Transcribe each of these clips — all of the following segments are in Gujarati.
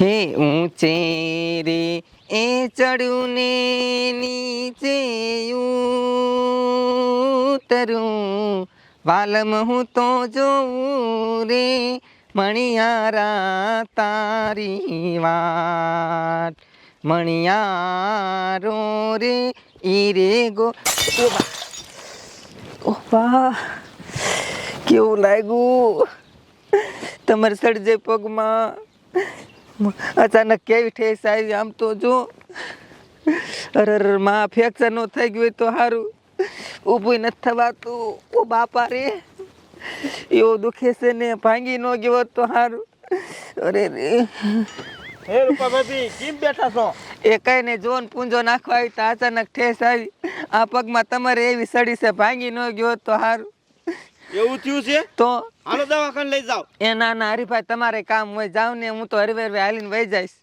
હે ઊંચે રે એ ચડ્યું ને નીચે ઉતરું. વાલમ હું તો જોઉં રે, મણિયારા તારી વાત મણિયારો રે ઈ રે ગો ઓપા કેવું લાગ્યું? તમારે સડજે પગમાં. અચાનક કેવી ઠેસ આવી આમ તો જો. અરે માં ફ્રેક્ચર નો થઈ ગયું તો સારું ઊભું નથી થવાતું. ઓ બાપા રે. એવો દુખે છે ને ભાંગી ન ગયો હોત તો સારું અરે રે. હે રૂપા કેમ બેઠા છો? એ કઈ ને જોન પૂંજો નાખવા આવી તો અચાનક ઠેસ આવી. આ પગમાં તમારે એવી સડી છે ભાંગી ન ગયો હોત તો સારું એવું થયું છે? તો હાલો દવાખાને લઈ જાઓ. એ ના ના હરીફાઈ તમારે કામ હોય જાવ ને હું તો હરવે હરવે હાલીને વહી જઈશ.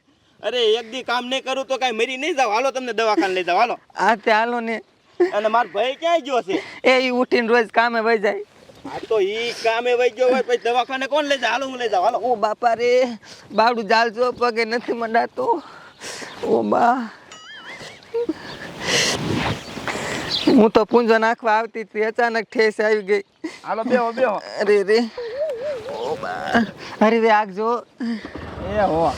અરે એક દી કામ નહીં કરું તો કાંઈ મરી નહીં જાવ હાલો તમને દવાખાને લઈ જાઓ. હાલો. હા તે હાલો ને. અને મારો ભાઈ ક્યાંય ગયો છે? એ ઈ ઉઠીને રોજ કામે વહી જાય. આ તો ઈ કામે વહી ગયો હોય પછી દવાખાને કોણ લઈ જાય? હાલો હું લઈ જાવ હાલો. ઓ બાપા રે બાવડું જાલજો પગે નથી મંડાતો. ઓ બા. હું તો પૂંજો નાખવા આવતી હતી અચાનક ઠેસ આવી ગઈ. હાલો બેહો બેહો. અરે રે. ઓ બા અરે રે આગજો એ હો.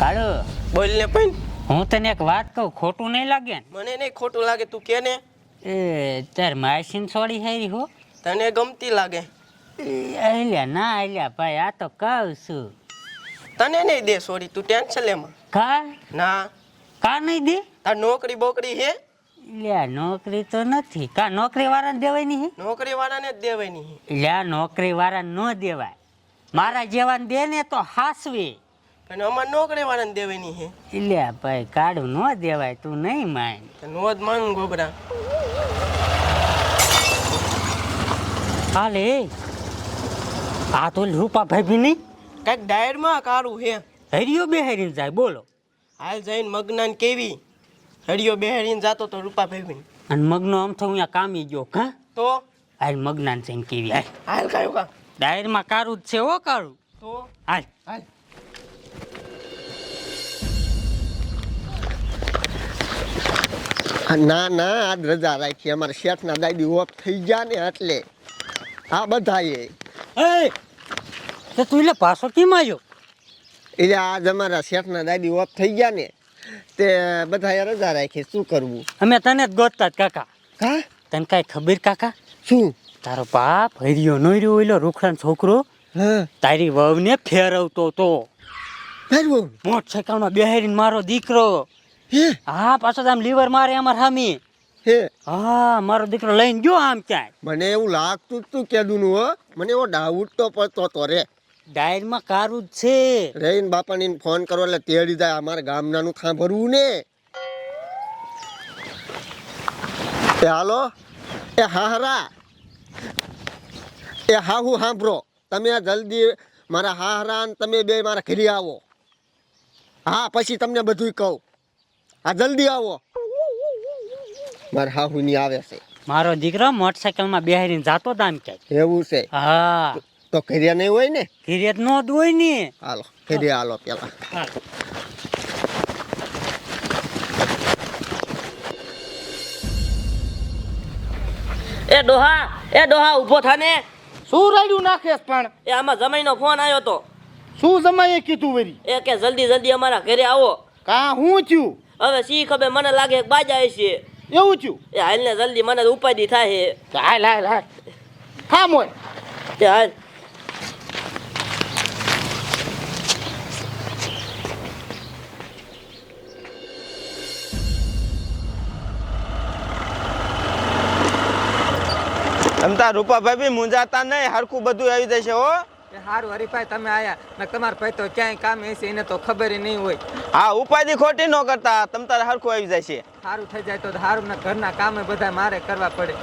કાળો. બોલ ને પણ. હું તને એક વાત કહું ખોટું નહીં લાગે મને નહીં ખોટું લાગે તું કે ને? એ તાર માસીન છોડી હેરી હો. તને ગમતી લાગે. એ અલ્યા ના અલ્યા ભાઈ આ તો કહું છું. તને નહીં દે સોરી તું ટેન્શન લેમાં કા? ના. કા નહીં દે? તાર નોકરી બોકરી હે? લ્યા નોકરી તો નથી. કા નોકરી વાળાને દેવાય નહીં નોકરી વાળાને જ દેવાની હે. લ્યા નોકરી વાળા ન દેવાય. મારા જેવાને દે ને તો હાસવી. અને અમાર નોકરી વાળાને દેવાની હે. લ્યા ભાઈ કાઢું ન દેવાય તું નહીં માન. નો જ માનું ગોબરા હાલે. આ તો રૂપા ભાભી નહીં કાંઈક ડાયરમાં કારું હે હરિયો બેહરીને જાય બોલો. હાલ જઈને મગનાન કેવી? હરિયો બેહરીને જાતો તો રૂપા ભાઈ અને મગનો આમ તો અહીંયા કામી ગયો કા? તો? હાલ મગનાન જઈને કેવી હાલ. હાલ કાયો કા ડાયરમાં કારું જ છે હો કારું તો? હાલ. હાલ. ના ના આજ રજા રાખી. અમારે શેઠના દાદી ઓફ થઈ ગયા ને એટલે. આ બધાએ. એ તે તું એટલે પાછો કેમ આવ્યો એટલે આજ અમારા શેઠના દાદી ઓફ થઈ ગયા ને તે બધાએ રજા રાખી શું કરવું? અમે તને જ ગોતતા જ કાકા. હા? તને કાંઈ ખબર કાકા? શું? તારો બાપ હરિયો નોર્યો ઓલો રૂખડાનો છોકરો. હા. તારી વહુને ફેરવતો તો. મોટ મોટરસાઇકલમાં બેહેરીને મારો દીકરો. હે? હા પાછો આમ લીવર મારે અમાર હામી. હે? હા મારો દીકરો લઈને ગયો આમ ક્યાંય. મને એવું લાગતું જ તું કેદુનું હો. મને એવો ડાઉટ તો પડતો તો રે. ડાયરમાં કારું જ છે. રહીને બાપાને ફોન કરો એટલે તેડી જાય. અમારા ગામનાનું ખાં ભરવું ને. એ હાલો. એ હાહરા એ હા હું સાંભળો. તમે જલ્દી મારા હાહરા ને તમે બે મારા ઘરે આવો. હા પછી તમને બધું કહું. હા જલ્દી આવો. મારા હાહુની આવે છે. મારો દીકરો મોટરસાઇકલમાં બેહીને જાતો દામ કે એવું છે. હા. તો ઘેરિયા નહીં હોય ને? ઘેરિયા નો જ હોય ને. હાલો ઘેરિયા હાલો પેલા. એ ડોહા એ ડોહા ઊભો થાને શું રાડ્યું નાખેસ પણ? એ આમાં જમાઈનો ફોન આવ્યો તો. શું જમાઈએ કીધું વરી? એ કે જલ્દી જલ્દી અમારા ઘરે આવો. કા હું થયું? હવે સી ખબર મને લાગે કે બાજા છે એવું થયું? એ હાલને જલ્દી મને ઉપાધિ થાય છે હાલ હાલ હાલ. હા મોય એ હાલ. તમ તાર રૂપા ભાભી મુંજાતા નહીં હરખું બધું આવી જશે હો. સારું હરીભાઈ તમે આયા. ને તમારા ભાઈ તો ક્યાંય કામ હશે એને તો ખબર નહીં હોય. હા ઉપાધિ ખોટી ન કરતા તમ તારે હરખું આવી જશે. સારું થઈ જાય તો સારું ને ઘરના કામે બધા મારે કરવા પડે.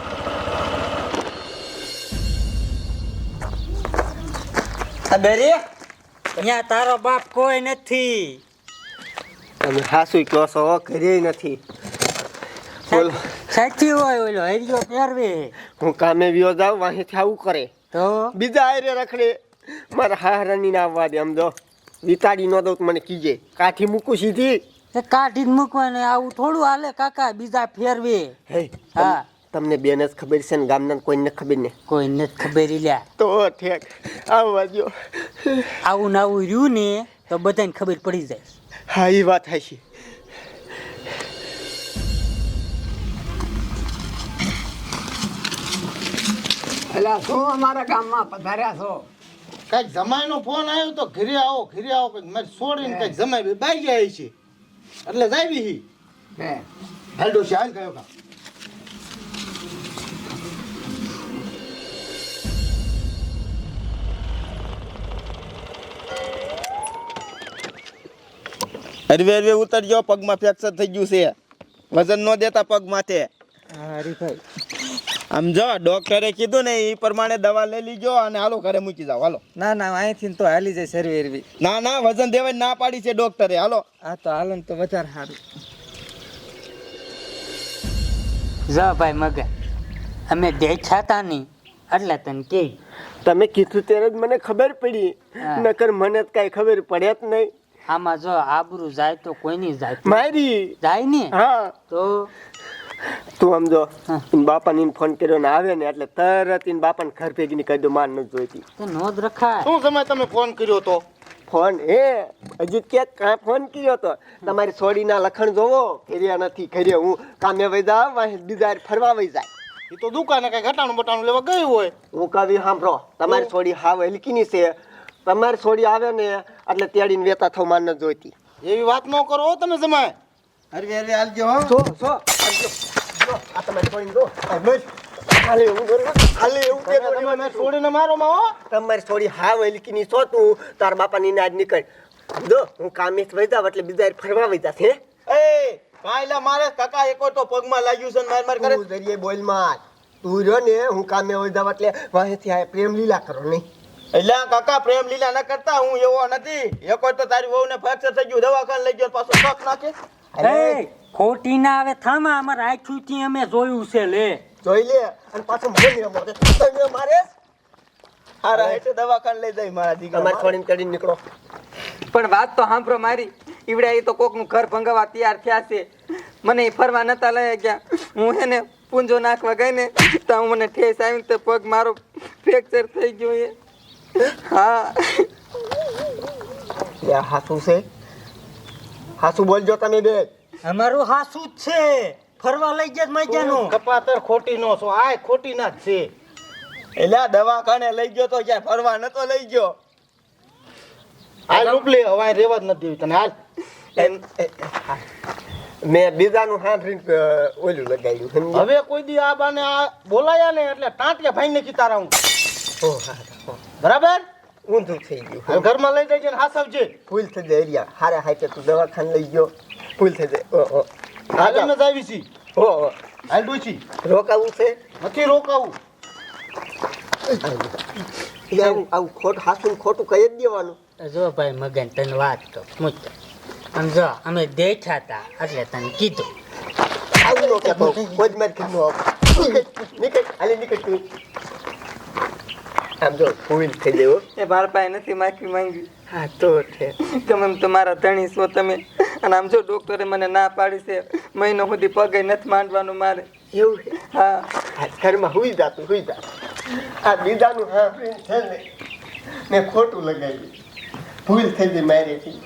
બેરી અહીંયા તારો બાપ કોઈ નથી. તમે સાસુ કહો છો ઘરે નથી. બોલો. સાચી હોય ઓલો હરિયો પહેરવે. હું કામે વ્યો જાઉં વાંહીથી આવું કરે. તો? બીજા આયરે રખડે. મારા હારાની ના આવવા દે આમ જો. વિતાડી ન દઉં તો મને કીજે. કાઠી મૂકું સીધી. કાઢી જ મૂકવાને આવું થોડું હાલે કાકા બીજા ફેરવે. હે હા. તમને બેન જ ખબર છે ને ગામના કોઈને ખબર ને? કોઈને જ ખબર લ્યા. તો ઠેક આવવા દો આવું ને આવું રહ્યું ને તો બધાને ખબર પડી જાય. હા એ વાત છે અલા શું અમારા ગામમાં પધાર્યા છો? કંઈક જમાઈનો ફોન આવ્યો તો ઘરે આવો ઘરે આવો કંઈક મારે છોડીને કંઈક જમાઈ બે બાઈ ગયા છે એટલે જાવી હી. હે. હાલ ડોશી હાલ કયો કા હરવે હરવે ઉતરજો પગમાં ફ્રેક્ચર થઈ ગયું છે. વજન ન દેતા પગ માથે. આમ જો ડોક્ટરે કીધું ને એ પ્રમાણે દવા લઈ લીજો અને હાલો ઘરે મૂકી જાવ હાલો. ના ના અહીંથી તો હાલી જાય સરવી એરવી. ના ના વજન દેવા ના પાડી છે ડોક્ટરે. હાલો. હા તો હાલો ને તો વધારે સારું. જા ભાઈ મગન અમે દેખ્યા તા નહીં એટલે તને કે. તમે કીધું ત્યારે જ મને ખબર પડી. નકર મને જ કાંઈ ખબર પડે જ નહીં. આમાં જો આબરૂ જાય તો કોઈની જાય. મારી. જાય ને? હા. તો તું સમજો બાપાને ફોન કર્યો ને આવે ને એટલે તરત ઇન બાપાને ઘર ભેગી કહી દો માન નથી જોઈતી. નોંધ રખાય. શું સમય તમે ફોન કર્યો તો? ફોન એ હજુ ક્યાંક કાંઈ ફોન કર્યો તો? તમારી સોડીના લખણ જોવો કર્યા નથી કર્યા હું કામે વૈદા બીજા ફરવા વઈ જાય. એ તો દુકાને કઈ ઘટાણું બટાણું લેવા ગયું હોય. હું કાવી સાંભળો તમારી સોડી હાવ હલકીની છે. તમારી સોડી આવે ને એટલે તેડીને વેતા થવા માન નથી જોઈતી. એવી વાત ન કરો તમે જમાય. હરવે અરે હાલજો હો. જો જો આલજો. જો, આ તમારી સોડી દો આ ખાલી એવું હાલે એવું કે તમે તમે મેં છોડીને મારો માં હો. તમારી છોડી હા વેલકી ની છો તું. તાર બાપાની નાજ નીકળ. જો હું કામે વઈ જાવ એટલે બીજા ફરવા વઈ છે એ કાંઈલા મારે કાકા એકો તો પગમાં લાગ્યું છે ને માર માર કરે. તું દરિયે બોલ માર. તું રહ્યો ને હું કામે વઈ જાવ એટલે વાહેથી આ પ્રેમ લીલા કરો નહીં. એટલે કાકા પ્રેમ લીલા ન કરતા હું એવો નથી. એકો તો તારી વહુને ફ્રેક્ચર થઈ ગયું દવાખાને લઈ ગયો પાછો શોખ નાખે. એ ખોટી ના આવે થામા અમારે આખું અમે જોયું છે લે. જોઈ લે અને પાછો મને મારે તમે મારે? હારા એટલે દવાખાને લઈ જાય મારા દીકરા તમારે છોડીને ચડીને નીકળો. પણ વાત તો સાંભળો મારી. ઈવડે એ તો કોકનું ઘર ભંગાવા તૈયાર થયા છે. મને એ ફરવા નતા લઈ ગયા. હું હે ને પૂંજો નાખવા ગઈ ને તો મને ઠેસ આવી તો પગ મારો ફ્રેક્ચર થઈ ગયો એ હા? એ હાસુ છે? હાસુ બોલજો તમે બે. અમારું હાસુ જ છે. ફરવા લઈ જાય મજાનું. કપાતર ખોટી નો છો. આ ખોટી ના જ છે. એલા આ દવાખાને લઈ ગયો તો ક્યાં? ફરવા નતો લઈ ગયો. હાલ રૂપલી હવે રેવા જ નથી તને. હાલ. મેં બીજાનું સાંભળીને ઓલું લગાડ્યું હવે કોઈ દી આ બાને આ બોલાયા ને એટલે ટાંટિયા ભાઈ ને તારા હું ઓ, હા, હા. બરાબર? ઊંધું થઈ ગયું. હાલ ઘરમાં લઈ જજે ને હાસવજે ફૂલ થઈ જાય એરિયા. હારે હાઈ તું દવાખાને લઈ ગયો. ફૂલ થઈ જાય. ઓ ઓ. આગળ ન જાવી છી ઓ ઓ. હાલ ડોશી. રોકાવું છે? નથી રોકાવું. આવું આવું ખોટ હાસું ખોટું કહી જ દેવાનું. જો ભાઈ મગન તને વાત તો મૂક આમ જો અમે દેખ્યા હતા એટલે તને કીધું. આવું નો કહેતો. કોઈ જ મારી નીકળ નીકળ હાલે નીકળ તું. આમ જો ફૂલ થઈ જાય એ મારા પાસે નથી માફી માંગી. હા તો છે. તમે તમારા ધણી છો તમે. અને આમ જો ડોક્ટરે મને ના પાડી છે મહિનો સુધી પગે નથી માંડવાનું મારે. એવું છે? હા. ઘરમાં હુઈ જાતું હુઈ જાત. આ બીજાનું હા છે ને મેં ખોટું લગાવ્યું. ભૂલ થઈ ગઈ મારેથી.